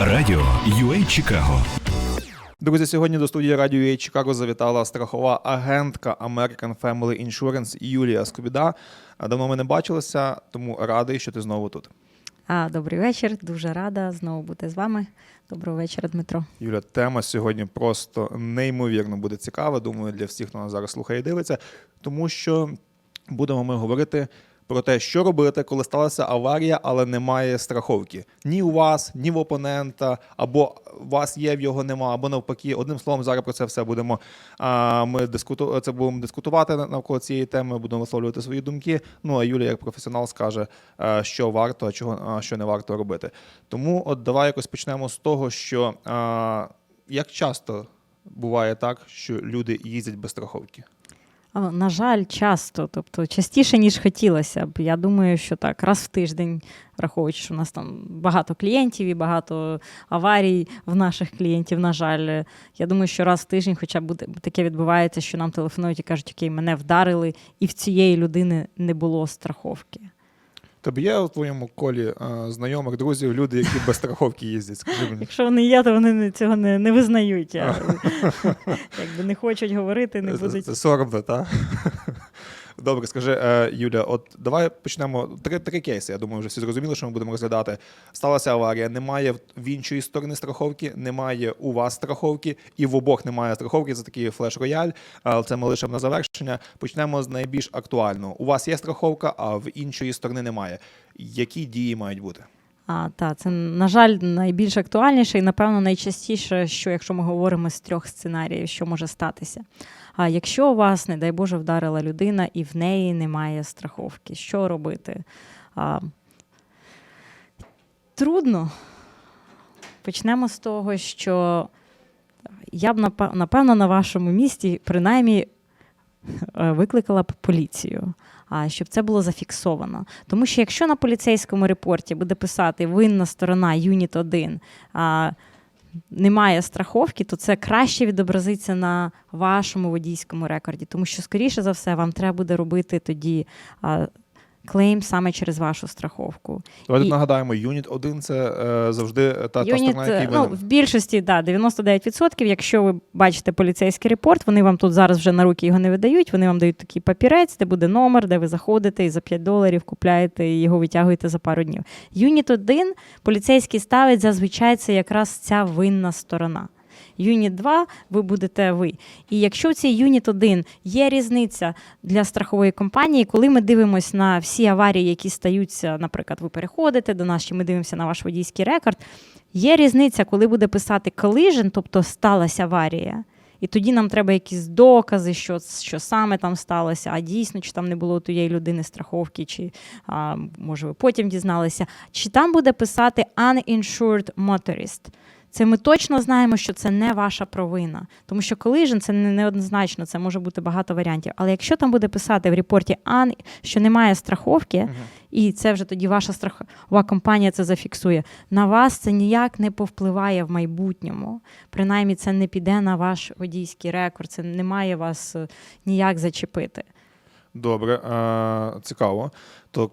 Радіо UA Чикаго Друзі, сьогодні до студії радіо UA Чикаго завітала страхова агентка American Family Insurance Юлія Скобіда. Давно ми не бачилися, тому радий, що ти знову тут. А, добрий вечір. Дуже рада знову бути з вами. Доброго вечора, Дмитро. Юля, тема сьогодні просто неймовірно буде цікава. Думаю, для всіх, хто нас зараз слухає і дивиться, тому що будемо ми говорити про те, що робити, коли сталася аварія, але немає страховки. Ні у вас, ні в опонента, або вас є, в його нема, або навпаки. Одним словом, зараз про це все будемо. А, ми дискуту... це будемо дискутувати на- навколо цієї теми, будемо висловлювати свої думки. Ну а Юлія, як професіонал, скаже, е, що варто, а чого що не варто робити. Тому от давай якось почнемо з того, що а, як часто буває так, що люди їздять без страховки. На жаль, часто, тобто частіше, ніж хотілося б. Я думаю, що так, раз в тиждень, враховуючи, що у нас там багато клієнтів і багато аварій в наших клієнтів, на жаль. Я думаю, що раз в тиждень хоча б таке відбувається, що нам телефонують і кажуть, окей, мене вдарили, і в цієї людини не було страховки. Тобі є у твоєму колі а, знайомих, друзів, люди, які без страховки їздять? Скажи мені. Якщо вони є, то вони цього не, не визнають. Якби не хочуть говорити, не будуть. Соромно, так? Добре, скажи, е, Юля, от давай почнемо. Три, три кейси. Я думаю, вже всі зрозуміли, що ми будемо розглядати. Сталася аварія, немає в- іншої сторони страховки, немає у вас страховки, і в обох немає страховки. Це такий флеш-рояль. Але це ми лишимо на завершення. Почнемо з найбільш актуального. У вас є страховка, а в іншої сторони немає. Які дії мають бути? А, та, це, на жаль, найбільш актуальніше і, напевно, найчастіше, що якщо ми говоримо з трьох сценаріїв, що може статися. А якщо вас, не дай Боже, вдарила людина і в неї немає страховки, що робити? А, трудно. Почнемо з того, що я б напевно на вашому місці принаймні е, викликала б поліцію, щоб це було зафіксовано. Тому що якщо на поліцейському репорті буде писати винна сторона Юніт 1, а немає страховки, то це краще відобразиться на вашому водійському рекорді. Тому що, скоріше за все, вам треба буде робити тоді клейм саме через вашу страховку. Давайте І- нагадаємо, юніт 1 це е, завжди та, та Юніт, сторона, якій ну, винен. в більшості, да, 99%, якщо ви бачите поліцейський репорт, вони вам тут зараз вже на руки його не видають, вони вам дають такий папірець, де буде номер, де ви заходите і за 5 доларів купляєте і його витягуєте за пару днів. Юніт 1 поліцейський ставить зазвичай це якраз ця винна сторона. Юніт 2 ви будете ви. І якщо в цій юніт 1 є різниця для страхової компанії, коли ми дивимося на всі аварії, які стаються, наприклад, ви переходите до нас, чи ми дивимося на ваш водійський рекорд, є різниця, коли буде писати collision, тобто сталася аварія. І тоді нам треба якісь докази, що, що саме там сталося, а дійсно, чи там не було тієї людини страховки, чи а, може ви потім дізналися. Чи там буде писати uninsured motorist. Це ми точно знаємо, що це не ваша провина, тому що collision – це неоднозначно, це може бути багато варіантів. Але якщо там буде писати в репорті «ан», що немає страховки, і це вже тоді ваша страхова компанія це зафіксує. На вас це ніяк не повпливає в майбутньому. Принаймні, це не піде на ваш водійський рекорд, це не має вас е, ніяк зачепити. Добре, е, цікаво. То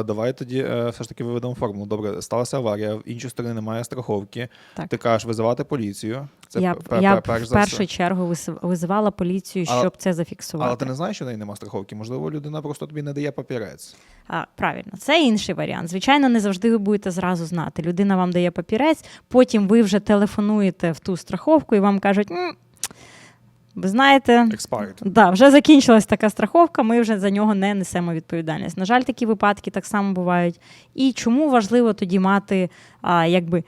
е, давай тоді е, все ж таки виведемо формулу. Добре, сталася аварія, в іншій сторони немає страховки. Так. Ти кажеш визивати поліцію. Це я пе- я пе- перш в за першу все. чергу вис- визивала поліцію, Але- щоб це зафіксувати. Але ти не знаєш, що в неї немає страховки. Можливо, людина просто тобі не дає папірець. А, правильно, це інший варіант. Звичайно, не завжди ви будете зразу знати. Людина вам дає папірець, потім ви вже телефонуєте в ту страховку і вам кажуть: «М, ви знаєте, Expired. да, вже закінчилась така страховка, ми вже за нього не несемо відповідальність. На жаль, такі випадки так само бувають. І чому важливо тоді мати, а, якби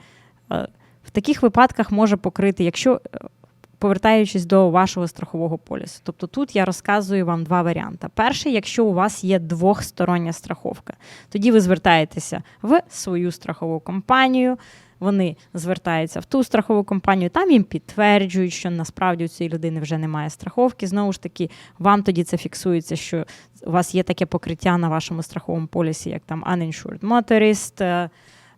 а, в таких випадках може покрити, якщо. е, Повертаючись до вашого страхового полісу. Тобто тут я розказую вам два варіанти. Перший, якщо у вас є двохстороння страховка, тоді ви звертаєтеся в свою страхову компанію, вони звертаються в ту страхову компанію, там їм підтверджують, що насправді у цієї людини вже немає страховки. Знову ж таки, вам тоді це фіксується, що у вас є таке покриття на вашому страховому полісі, як там uninsured motorist. е,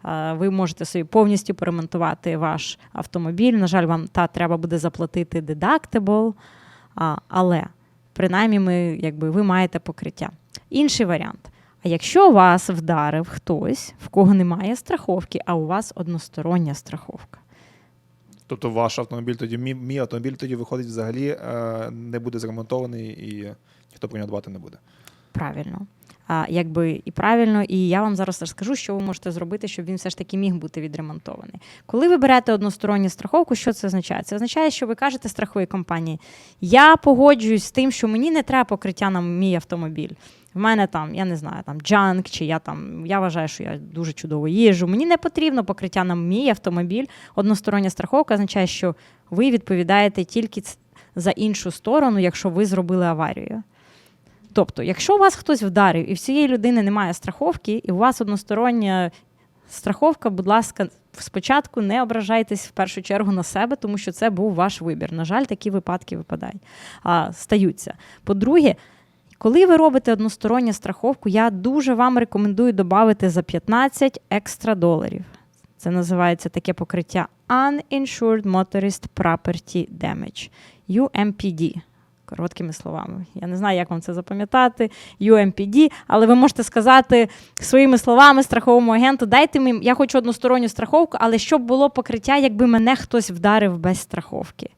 е, Ви можете собі повністю поремонтувати ваш автомобіль. На жаль, вам та треба буде заплатити deductible, але принаймні ми, якби, ви маєте покриття. Інший варіант. А якщо вас вдарив хтось, в кого немає страховки, а у вас одностороння страховка. Тобто ваш автомобіль тоді, мій, мій автомобіль тоді виходить взагалі е, не буде зремонтований і ніхто про нього дбати не буде. Правильно. А, якби і правильно, і я вам зараз розкажу, що ви можете зробити, щоб він все ж таки міг бути відремонтований. Коли ви берете односторонню страховку, що це означає? Це означає, що ви кажете страховій компанії: я погоджуюсь з тим, що мені не треба покриття на мій автомобіль. В мене там, я не знаю, там джанк, чи я там, я вважаю, що я дуже чудово їжджу. Мені не потрібно покриття на мій автомобіль. Одностороння страховка означає, що ви відповідаєте тільки за іншу сторону, якщо ви зробили аварію. Тобто, якщо вас хтось вдарив і в цієї людини немає страховки, і у вас одностороння страховка, будь ласка, спочатку не ображайтесь в першу чергу на себе, тому що це був ваш вибір. На жаль, такі випадки випадають, а, стаються. По-друге, коли ви робите односторонню страховку, я дуже вам рекомендую додати за 15 екстра доларів. Це називається таке покриття Uninsured Motorist Property Damage, UMPD. Короткими словами. Я не знаю, як вам це запам'ятати, UMPD, але ви можете сказати своїми словами страховому агенту: дайте мені, я хочу односторонню страховку, але щоб було покриття, якби мене хтось вдарив без страховки.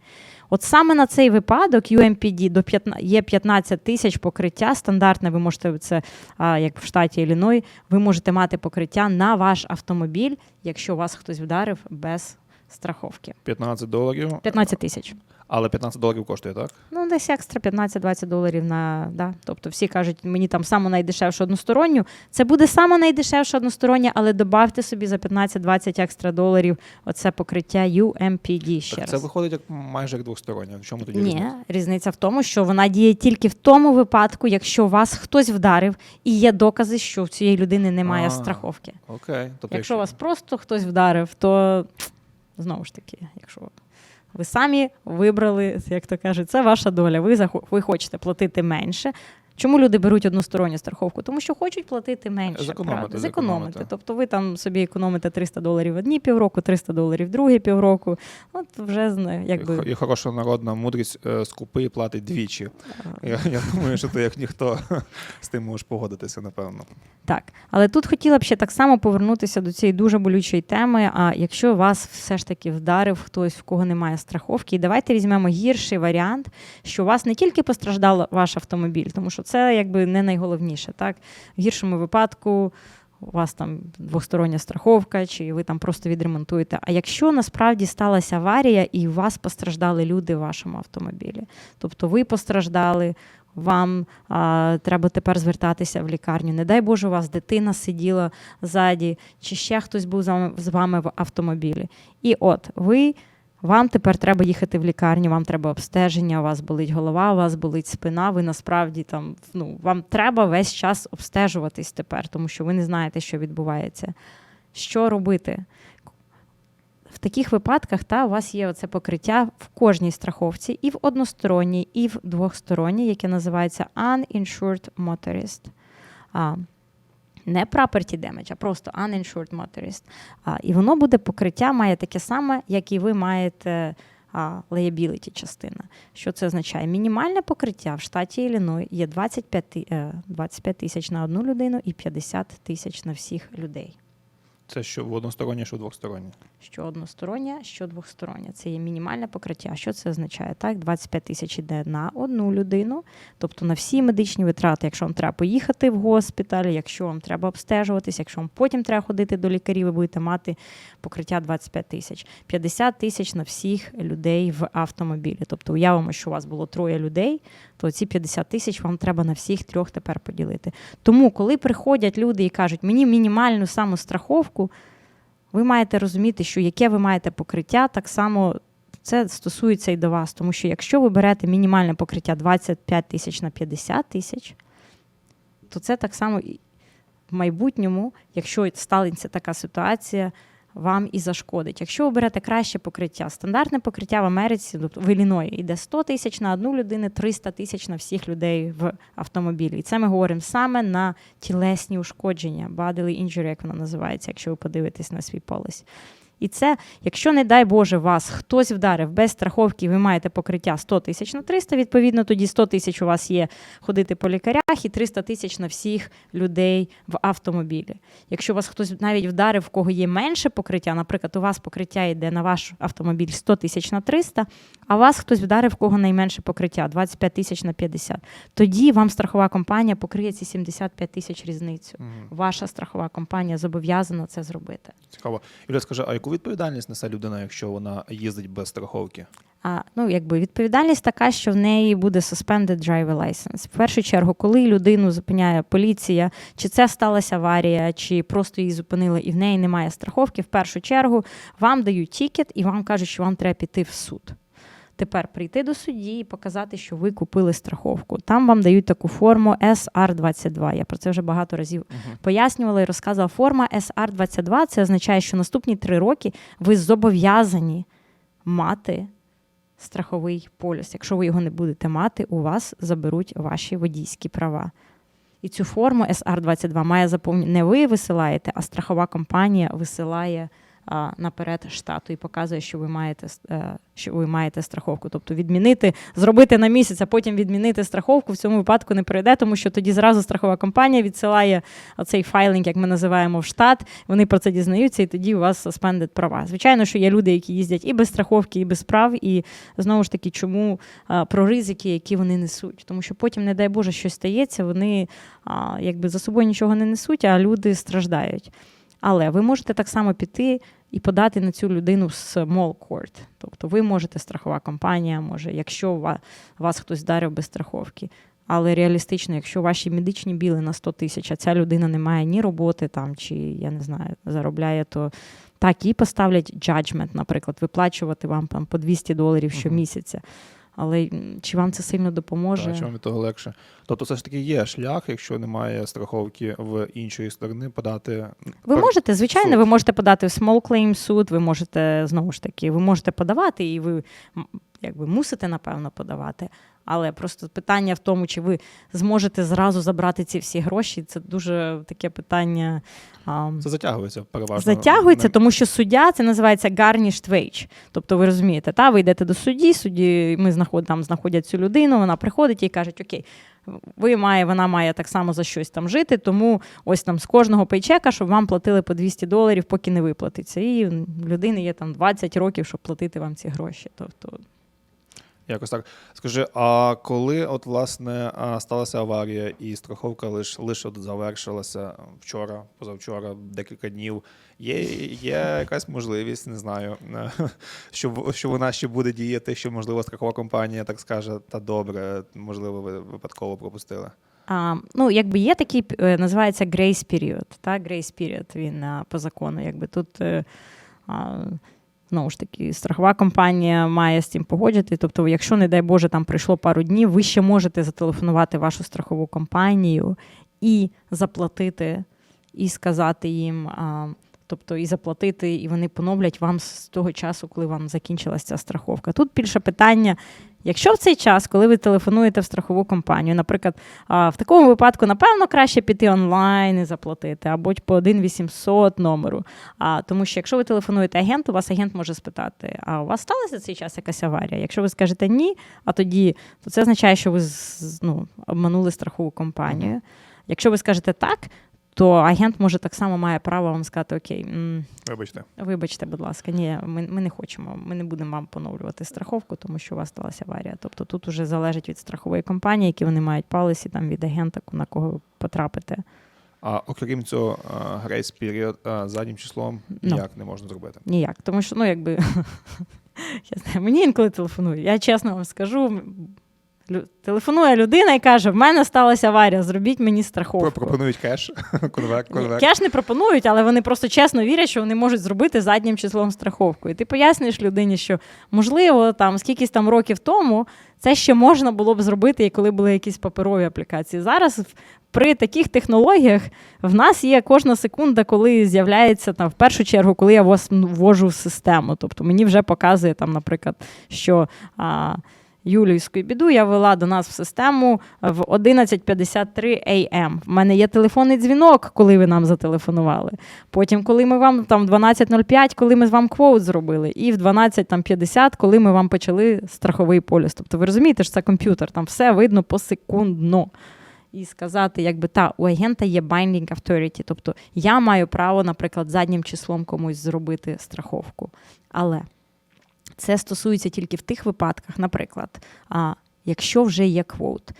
От саме на цей випадок UMPD до 15, є 15 тисяч покриття. Стандартне, ви можете це, а, як в штаті Іліной, ви можете мати покриття на ваш автомобіль, якщо вас хтось вдарив без страховки. 15 доларів. 15 тисяч. Але 15 доларів коштує, так? Ну, десь екстра 15-20 доларів на да. Тобто всі кажуть, мені там саме найдешевше односторонню. Це буде саме найдешевше одностороння, але добавте собі за 15-20 екстра доларів оце покриття UMPD ще так раз. це виходить як майже як двостороннє. В чому тоді Ні, різниця? різниця в тому, що вона діє тільки в тому випадку, якщо вас хтось вдарив і є докази, що в цієї людини немає А. страховки. Окей. Тобто, Якщо вас просто хтось вдарив, то знову ж таки, якщо ви самі вибрали, як то кажуть, це ваша доля. Ви ви хочете платити менше. Чому люди беруть односторонню страховку? Тому що хочуть платити менше. Зекономити, зекономити. Тобто ви там собі економите 300 доларів одні півроку, 300 доларів другі півроку. От вже якби І хороша народна мудрість е, скупий платить двічі. Я, я думаю, що ти як ніхто з тим можеш погодитися, напевно. Так, але тут хотіла б ще так само повернутися до цієї дуже болючої теми. А якщо вас все ж таки вдарив хтось, в кого немає страховки, і давайте візьмемо гірший варіант, що у вас не тільки постраждав ваш автомобіль, тому що це якби не найголовніше. Так, в гіршому випадку. У вас там двостороння страховка, чи ви там просто відремонтуєте. А якщо насправді сталася аварія і у вас постраждали люди в вашому автомобілі, тобто ви постраждали, вам а, треба тепер звертатися в лікарню. Не дай Боже, у вас дитина сиділа ззаді, чи ще хтось був з вами в автомобілі. І от ви. Вам тепер треба їхати в лікарню, вам треба обстеження, у вас болить голова, у вас болить спина. Ви насправді там ну вам треба весь час обстежуватись тепер, тому що ви не знаєте, що відбувається. Що робити? В таких випадках та, у вас є оце покриття в кожній страховці, і в односторонній, і в двохсторонній, яке називається Uninsured Motorist. Не property damage, а просто uninsured motorist. І воно буде покриття, має таке саме, як і ви маєте а, liability частина. Що це означає? Мінімальне покриття в штаті Ілліной є 25, ти- е, 25 тисяч на одну людину і 50 тисяч на всіх людей. Це що в одностороннє, що двостороннє. Що одностороння, що двохстороння. Це є мінімальне покриття. Що це означає? Так, 25 тисяч йде на одну людину, тобто на всі медичні витрати, якщо вам треба поїхати в госпіталь, якщо вам треба обстежуватись, якщо вам потім треба ходити до лікарів, ви будете мати покриття 25 тисяч. 50 тисяч на всіх людей в автомобілі. Тобто уявимо, що у вас було троє людей, то ці 50 тисяч вам треба на всіх трьох тепер поділити. Тому, коли приходять люди і кажуть, мені мінімальну саму страховку, ви маєте розуміти, що яке ви маєте покриття, так само це стосується і до вас. Тому що якщо ви берете мінімальне покриття 25 тисяч на 50 тисяч, то це так само і в майбутньому, якщо станеться така ситуація, вам і зашкодить. Якщо ви берете краще покриття, стандартне покриття в Америці, тобто в Іліної, йде 100 тисяч на одну людину, 300 тисяч на всіх людей в автомобілі. І це ми говоримо саме на тілесні ушкодження, bodily injury, як воно називається, якщо ви подивитесь на свій полис. І це, якщо, не дай Боже, вас хтось вдарив без страховки, ви маєте покриття 100 тисяч на 300, відповідно, тоді 100 тисяч у вас є ходити по лікарях і 300 тисяч на всіх людей в автомобілі. Якщо вас хтось навіть вдарив, в кого є менше покриття, наприклад, у вас покриття йде на ваш автомобіль 100 тисяч на 300, а вас хтось вдарив, в кого найменше покриття 25 тисяч на 50, тоді вам страхова компанія покриє ці 75 тисяч різницю. Ваша страхова компанія зобов'язана це зробити. Цікаво. Юля, скажи, а яку відповідальність несе людина, якщо вона їздить без страховки? А, ну, якби відповідальність така, що в неї буде suspended driver license. В першу чергу, коли людину зупиняє поліція, чи це сталася аварія, чи просто її зупинили і в неї немає страховки, в першу чергу вам дають тікет і вам кажуть, що вам треба піти в суд. Тепер прийти до судді і показати, що ви купили страховку. Там вам дають таку форму SR22. Я про це вже багато разів пояснювала і розказувала. Форма SR22 це означає, що наступні три роки ви зобов'язані мати страховий полюс. Якщо ви його не будете мати, у вас заберуть ваші водійські права. І цю форму SR22 має заповнити не ви висилаєте, а страхова компанія висилає наперед штату і показує, що ви маєте е, що ви маєте страховку. Тобто відмінити, зробити на місяць, а потім відмінити страховку в цьому випадку не пройде, тому що тоді зразу страхова компанія відсилає цей файлинг, як ми називаємо, в штат. Вони про це дізнаються, і тоді у вас суспендед права. Звичайно, що є люди, які їздять і без страховки, і без прав. І знову ж таки, чому а, про ризики, які вони несуть? Тому що потім, не дай Боже, щось стається, вони якби за собою нічого не несуть, а люди страждають. Але ви можете так само піти і подати на цю людину в small court. Тобто ви можете, страхова компанія може, якщо ва- вас хтось вдарив без страховки. Але реалістично, якщо ваші медичні біли на 100 тисяч, а ця людина не має ні роботи там, чи я не знаю, заробляє, то так, їй поставлять judgment, наприклад, виплачувати вам там по 200 доларів щомісяця. Але чи вам це сильно допоможе? Та, чи вам від того легше? Тобто, все ж таки є шлях, якщо немає страховки в іншої сторони, подати Ви пер- можете, звичайно, суд. ви можете подати в small claim суд, ви можете знову ж таки, ви можете подавати, і ви якби мусите, напевно, подавати. Але просто питання в тому, чи ви зможете зразу забрати ці всі гроші, це дуже таке питання. а, Це затягується переважно. Затягується, тому що суддя це називається garnished wage. Тобто, ви розумієте, та ви йдете до судді, судді ми знаход, там знаходять цю людину, вона приходить і кажуть, окей, ви має, вона має так само за щось там жити, тому ось там з кожного пейчека, щоб вам платили по 200 доларів, поки не виплатиться. І людини є там 20 років, щоб платити вам ці гроші. Тобто, Якось так. Скажи, а коли от власне сталася аварія і страховка лише от завершилася вчора, позавчора, декілька днів, є, є якась можливість, не знаю, що, що вона ще буде діяти, що можливо страхова компанія так скаже, та добре, можливо, ви випадково пропустили. А, ну, якби є такий, е, називається grace period. Та? Grace period він по закону. Якби тут, е, а, знову ж таки, страхова компанія має з цим погодити. Тобто, якщо, не дай Боже, там пройшло пару днів, ви ще можете зателефонувати вашу страхову компанію і заплатити, і сказати їм. Тобто і заплатити, і вони поновлять вам з того часу, коли вам закінчилася ця страховка. Тут більше питання, якщо в цей час, коли ви телефонуєте в страхову компанію, наприклад, в такому випадку, напевно, краще піти онлайн і заплатити, або по 1800 номеру. А, тому що якщо ви телефонуєте агенту, вас агент може спитати: а у вас сталася цей час якась аварія? Якщо ви скажете ні, а тоді то це означає, що ви ну, обманули страхову компанію. Якщо ви скажете так, то агент може так само має право вам сказати: Окей, м, Вибачте. Вибачте, будь ласка, ні, ми, ми не хочемо, ми не будемо вам поновлювати страховку, тому що у вас сталася аварія. Тобто тут уже залежить від страхової компанії, які вони мають палисі, там від агента, на кого ви потрапите. А окрім цього, грейс період заднім числом Ну. ніяк не можна зробити. Ніяк. Тому що, ну, якби я знаю, мені інколи телефонують. Я чесно вам скажу. Телефонує людина і каже: в мене сталася аварія, зробіть мені страховку. Пропонують кеш, конверт, конверт. Кеш не пропонують, але вони просто чесно вірять, що вони можуть зробити заднім числом страховку. І ти пояснюєш людині, що можливо, там скількись там років тому це ще можна було б зробити, коли були якісь паперові аплікації. Зараз при таких технологіях в нас є кожна секунда, коли з'являється там в першу чергу, коли я вас ввожу в систему. Тобто мені вже показує там, наприклад, що. А, Юлію Скойбіду я вела до нас в систему в 11.53 AM. В мене є телефонний дзвінок, коли ви нам зателефонували. Потім, коли ми вам там 12.05, коли ми з вам квоут зробили, і в 12.50, коли ми вам почали страховий поліс. Тобто ви розумієте, що це комп'ютер, там все видно посекундно. І сказати, якби та у агента є binding authority, тобто я маю право, наприклад, заднім числом комусь зробити страховку. Але це стосується тільки в тих випадках, наприклад, а, якщо вже є квоут.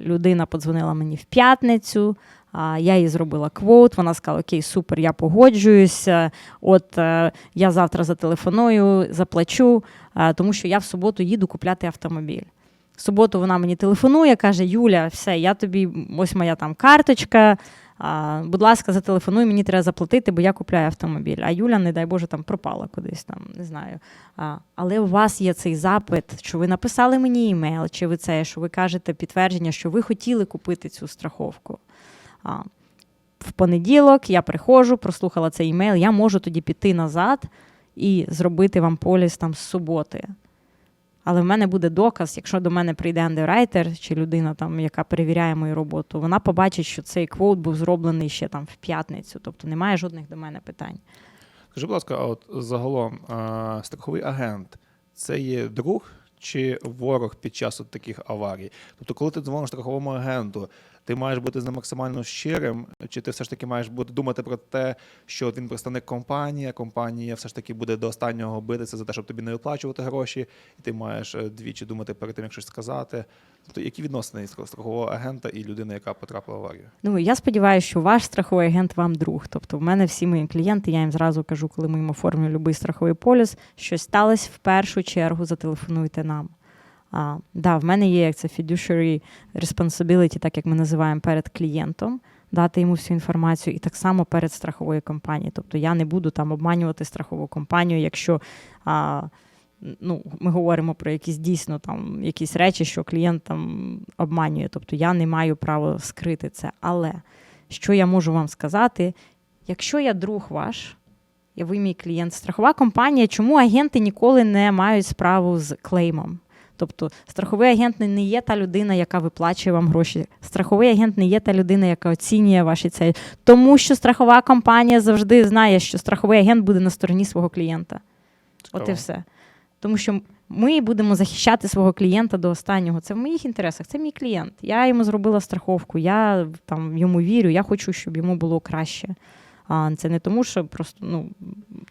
Людина подзвонила мені в п'ятницю, я їй зробила квоут, вона сказала: Окей, супер, я погоджуюся. От е, я завтра зателефоную, заплачу, е, тому що я в суботу їду купляти автомобіль. В суботу вона мені телефонує, каже: Юля, все, я тобі, ось моя там карточка. Будь ласка, зателефонуй, мені треба заплатити, бо я купляю автомобіль. А Юля, не дай Боже, там пропала кудись, там, не знаю. А, але у вас є цей запит, що ви написали мені імейл, чи ви це, що ви кажете підтвердження, що ви хотіли купити цю страховку. А, в понеділок я приходжу, прослухала цей імейл, я можу тоді піти назад і зробити вам поліс там з суботи. Але в мене буде доказ, якщо до мене прийде андеррайтер чи людина, там, яка перевіряє мою роботу, вона побачить, що цей квот був зроблений ще там в п'ятницю. Тобто немає жодних до мене питань. Скажи, будь ласка, а от загалом а, страховий агент це є друг чи ворог під час от таких аварій? Тобто, коли ти дзвониш страховому агенту, ти маєш бути з ним максимально щирим, чи ти все ж таки маєш бути думати про те, що він представник компанії, а компанія все ж таки буде до останнього битися за те, щоб тобі не виплачувати гроші, і ти маєш е, двічі думати перед тим, як щось сказати. Тобто, які відносини страхового агента і людини, яка потрапила в аварію? Ну я сподіваюся, що ваш страховий агент вам друг. Тобто, в мене всі мої клієнти, я їм зразу кажу, коли ми їм оформлюємо будь-який страховий поліс, щось сталося в першу чергу, зателефонуйте нам. А, да, в мене є як це fiduciary responsibility, так як ми називаємо перед клієнтом, дати йому всю інформацію, і так само перед страховою компанією. Тобто я не буду там обманювати страхову компанію, якщо а, ну, ми говоримо про якісь дійсно там якісь речі, що клієнт там обманює. Тобто я не маю права скрити це. Але що я можу вам сказати, якщо я друг ваш, і ви мій клієнт, страхова компанія, чому агенти ніколи не мають справу з клеймом? Тобто страховий агент не є та людина, яка виплачує вам гроші. Страховий агент не є та людина, яка оцінює ваші цілі. Тому що страхова компанія завжди знає, що страховий агент буде на стороні свого клієнта. От і все. Тому що ми будемо захищати свого клієнта до останнього. Це в моїх інтересах, це мій клієнт. Я йому зробила страховку, я там йому вірю, я хочу, щоб йому було краще. А це не тому, що просто ну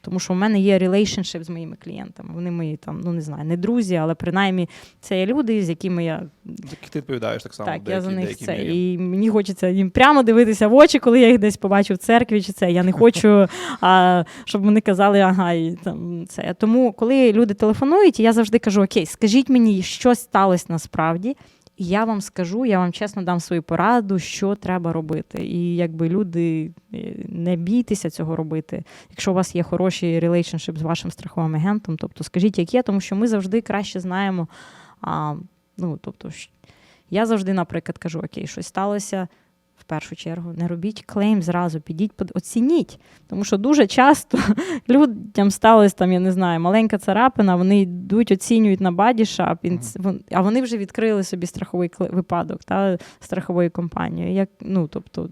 тому, що в мене є relationship з моїми клієнтами. Вони мої там, ну не знаю, не друзі, але принаймні це є люди, з якими я За ти відповідаєш так само. так, в деякій- я за них це. мірі. І мені хочеться їм прямо дивитися в очі, коли я їх десь побачу в церкві чи це. Я не хочу, а, щоб вони казали, ага, і там це. Тому, коли люди телефонують, я завжди кажу: Окей, скажіть мені, що сталося насправді. Я вам скажу, я вам чесно дам свою пораду, що треба робити. І якби люди е, не бійтеся цього робити. Якщо у вас є хороший релейшншип з вашим страховим агентом, тобто скажіть, як є, тому що ми завжди краще знаємо. А, ну, тобто, я завжди, наприклад, кажу: Окей, щось сталося. В першу чергу не робіть клейм зразу, підіть, оцініть. Тому що дуже часто людям сталося там, я не знаю, маленька царапина, вони йдуть, оцінюють на бадішап, а вони вже відкрили собі страховий випадок та страховою компанією. Як, ну, тобто,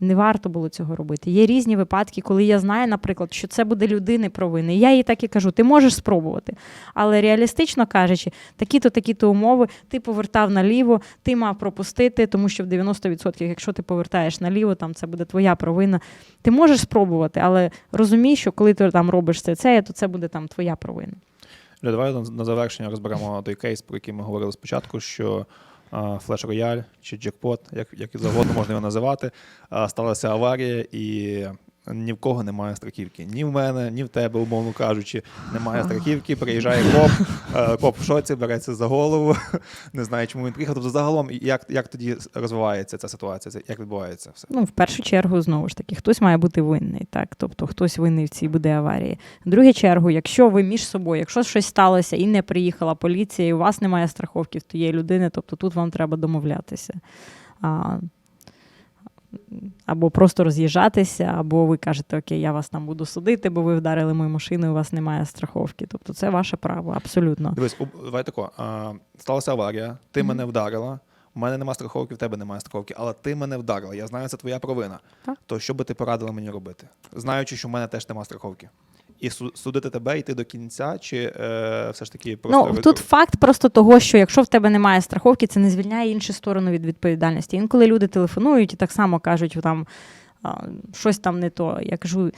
не варто було цього робити. Є різні випадки, коли я знаю, наприклад, що це буде людини провини. Я їй так і кажу: ти можеш спробувати. Але реалістично кажучи, такі-то, такі-то умови, ти повертав наліво, ти мав пропустити, тому що в 90%, якщо ти повертаєш наліво, там це буде твоя провина. Ти можеш спробувати, але розумій, що коли ти там робиш це, це, то це буде там твоя провина. Давай на завершення розберемо той кейс, про який ми говорили спочатку, що Флеш Рояль чи Джекпот, як, як завгодно можна його називати, сталася аварія і ні в кого немає страхівки. Ні в мене, ні в тебе, умовно кажучи, немає страхівки. Приїжджає коп, е, коп в шоці, береться за голову, не знає, чому він приїхав. Тобто, загалом, як, як тоді розвивається ця ситуація, як відбувається все? Ну, в першу чергу, знову ж таки, хтось має бути винний, так? Тобто хтось винний в цій буде аварії. В другу чергу, якщо ви між собою, якщо щось сталося і не приїхала поліція, і у вас немає страховки в тієї людини, тобто тут вам треба домовлятися. Або просто роз'їжджатися, або ви кажете, окей, я вас там буду судити, бо ви вдарили мою машину, і у вас немає страховки. Тобто це ваше право, абсолютно. Дивись, давай тако. А, сталася аварія, ти мене вдарила. У мене немає страховки, в тебе немає страховки, але ти мене вдарила. Я знаю, це твоя провина. Так. То що би ти порадила мені робити? Знаючи, що в мене теж немає страховки. І судити тебе йти до кінця, чи е, все ж таки просто Ну, тут факт просто того, що якщо в тебе немає страховки, це не звільняє іншу сторону від відповідальності. Інколи люди телефонують і так само кажуть, там щось там не то. Я кажу.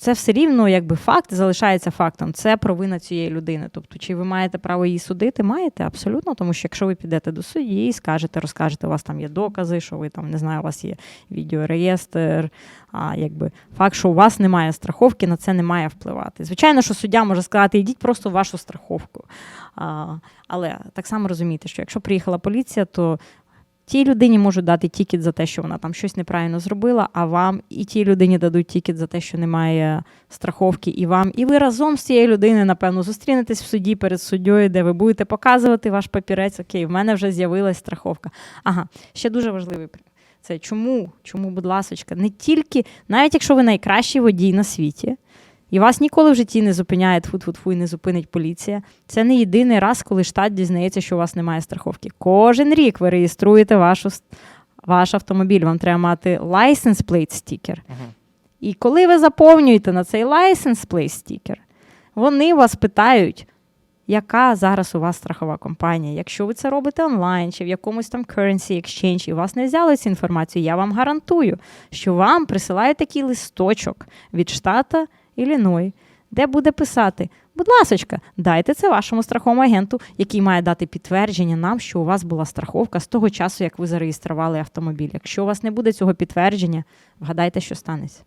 Це все рівно, якби факт залишається фактом. Це провина цієї людини. Тобто, чи ви маєте право її судити? Маєте абсолютно, тому що якщо ви підете до судді і скажете, розкажете, у вас там є докази, що ви там не знаю, у вас є відеореєстр. А якби факт, що у вас немає страховки, на це не має впливати. Звичайно, що суддя може сказати, йдіть просто в вашу страховку. А, але так само розумієте, що якщо приїхала поліція, то тій людині можуть дати тікет за те, що вона там щось неправильно зробила, а вам і тій людині дадуть тікет за те, що немає страховки, і вам. І ви разом з цією людиною, напевно, зустрінетесь в суді перед суддєю, де ви будете показувати ваш папірець. Окей, в мене вже з'явилась страховка. Ага, ще дуже важливий це чому? Чому, будь ласочка, не тільки, навіть якщо ви найкращий водій на світі, і вас ніколи в житті не зупиняє тфу-тфу-тфу і не зупинить поліція. Це не єдиний раз, коли штат дізнається, що у вас немає страховки. Кожен рік ви реєструєте вашу, ваш автомобіль. Вам треба мати license plate. Мгм. І коли ви заповнюєте на цей license plate sticker, вони вас питають, яка зараз у вас страхова компанія. Якщо ви це робите онлайн чи в якомусь там currency exchange, і вас не взяли цю інформацію, я вам гарантую, що вам присилають такий листочок від штата Ілліной, де буде писати: будь ласочка, дайте це вашому страховому агенту, який має дати підтвердження нам, що у вас була страховка з того часу, як ви зареєстрували автомобіль. Якщо у вас не буде цього підтвердження, вгадайте, що станеться.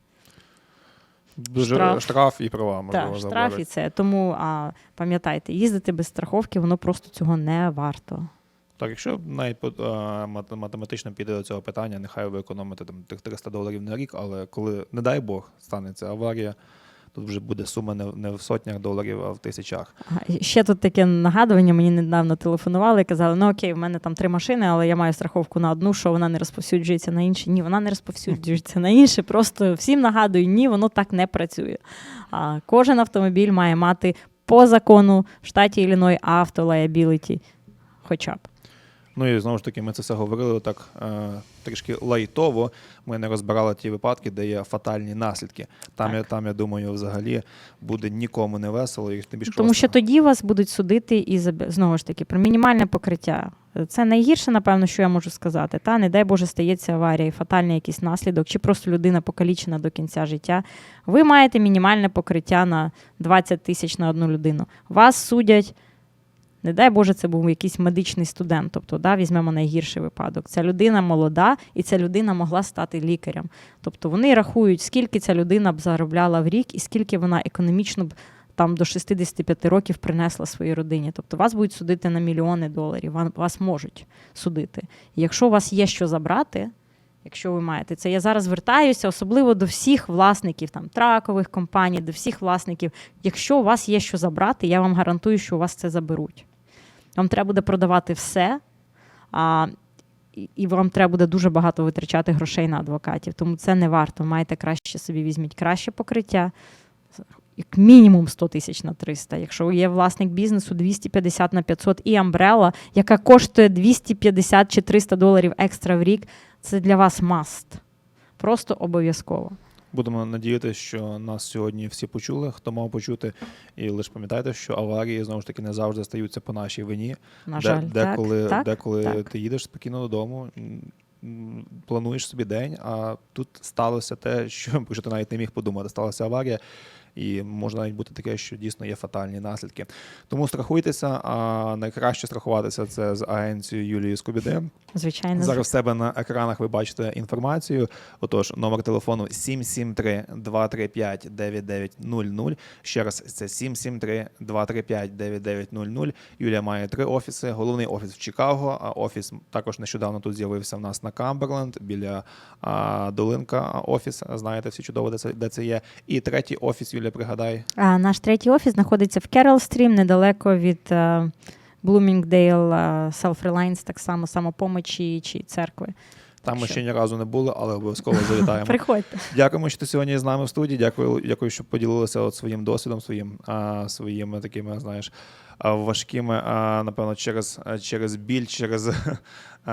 Дуже штраф. штраф, і права можливо Так, штраф і це. Тому а, пам'ятайте, їздити без страховки, воно просто цього не варто. Так, якщо навіть математично піде до цього питання, нехай ви економите там 300 доларів на рік, але коли, не дай Бог, станеться аварія, тут вже буде сума не, не в сотнях доларів, а в тисячах. Ще тут таке нагадування. Мені недавно телефонували і казали: ну окей, в мене там три машини, але я маю страховку на одну, що вона не розповсюджується на інші. Ні, вона не розповсюджується на інше. Просто всім нагадую, ні, воно так не працює. А, кожен автомобіль має мати по закону в штаті Ілліной автолаябіліті, хоча б. Ну і знову ж таки, ми це все говорили так е, трішки лайтово. Ми не розбирали ті випадки, де є фатальні наслідки. Там, Так. я, там я думаю, взагалі буде нікому не весело, і тим більше Тому що тоді вас будуть судити і знову ж таки про мінімальне покриття. Це найгірше, напевно, що я можу сказати. Та не дай Боже стається аварія, і фатальний якийсь наслідок, чи просто людина покалічена до кінця життя. Ви маєте мінімальне покриття на 20 тисяч на одну людину. Вас судять. Не дай Боже, це був якийсь медичний студент. Тобто, да, візьмемо найгірший випадок. Ця людина молода, і ця людина могла стати лікарем. Тобто вони рахують, скільки ця людина б заробляла в рік, і скільки вона економічно б там до 65 років принесла своїй родині. Тобто вас будуть судити на мільйони доларів, вас можуть судити. І якщо у вас є що забрати, якщо ви маєте це, я зараз звертаюся особливо до всіх власників там тракових компаній, до всіх власників. Якщо у вас є що забрати, я вам гарантую, що у вас це заберуть. Вам треба буде продавати все. А, і- вам треба буде дуже багато витрачати грошей на адвокатів. Тому це не варто. Маєте краще собі візьміть краще покриття, як мінімум 100 тисяч на 300. Якщо є власник бізнесу 250 на 500 і амбрела, яка коштує 250 чи 300 доларів екстра в рік, це для вас маст. Просто обов'язково. Будемо надіятися, що нас сьогодні всі почули, хто мав почути. І лише пам'ятайте, що аварії знову ж таки не завжди стаються по нашій вині. На Де- жаль, деколи, так, так, деколи так. ти їдеш спокійно додому, плануєш собі день, а тут сталося те, що, що ти навіть не міг подумати. Сталася аварія, і може навіть бути таке, що дійсно є фатальні наслідки. Тому страхуйтеся, а найкраще страхуватися це з агенцією Юлії Скобіде. Звичайно, Зараз в себе на екранах ви бачите інформацію. Отож, номер телефону 773-235-9900. Ще раз, це 773-235-9900. Юлія має три офіси. Головний офіс в Чикаго, а офіс також нещодавно тут з'явився в нас на Камберленд біля а, Долинка офіс. Знаєте всі чудово, де це, де це є. І третій офіс, Юлія, пригадай. А, наш третій офіс знаходиться в Керол Стрім, недалеко від Блумінгдейл, е, Self-Reliance, так само самопомочі чи церкви. Там ми що- ще ні разу не були, але обов'язково завітаємо. Приходьте. Дякуємо, що ти сьогодні з нами в студії. Дякую, дякую, що поділилися от своїм досвідом, своїм а, своїми такими, знаєш, важкими, а, напевно, через, через біль, через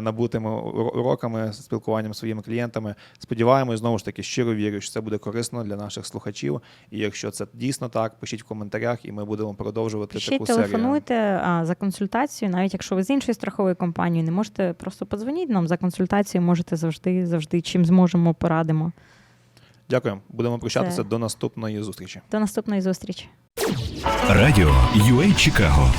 набутими уроками, спілкуванням з своїми клієнтами. Сподіваємось, знову ж таки, щиро вірю, що це буде корисно для наших слухачів. І якщо це дійсно так, пишіть в коментарях, і ми будемо продовжувати Пишіть, таку серію. телефонуйте за консультацією, навіть якщо ви з іншої страхової компанії, не можете просто подзвоніть нам за консультацією, можете завжди, завжди чим зможемо, порадимо. Дякуємо. Будемо прощатися Це- до наступної зустрічі. До наступної зустрічі. Радіо UA Чикаго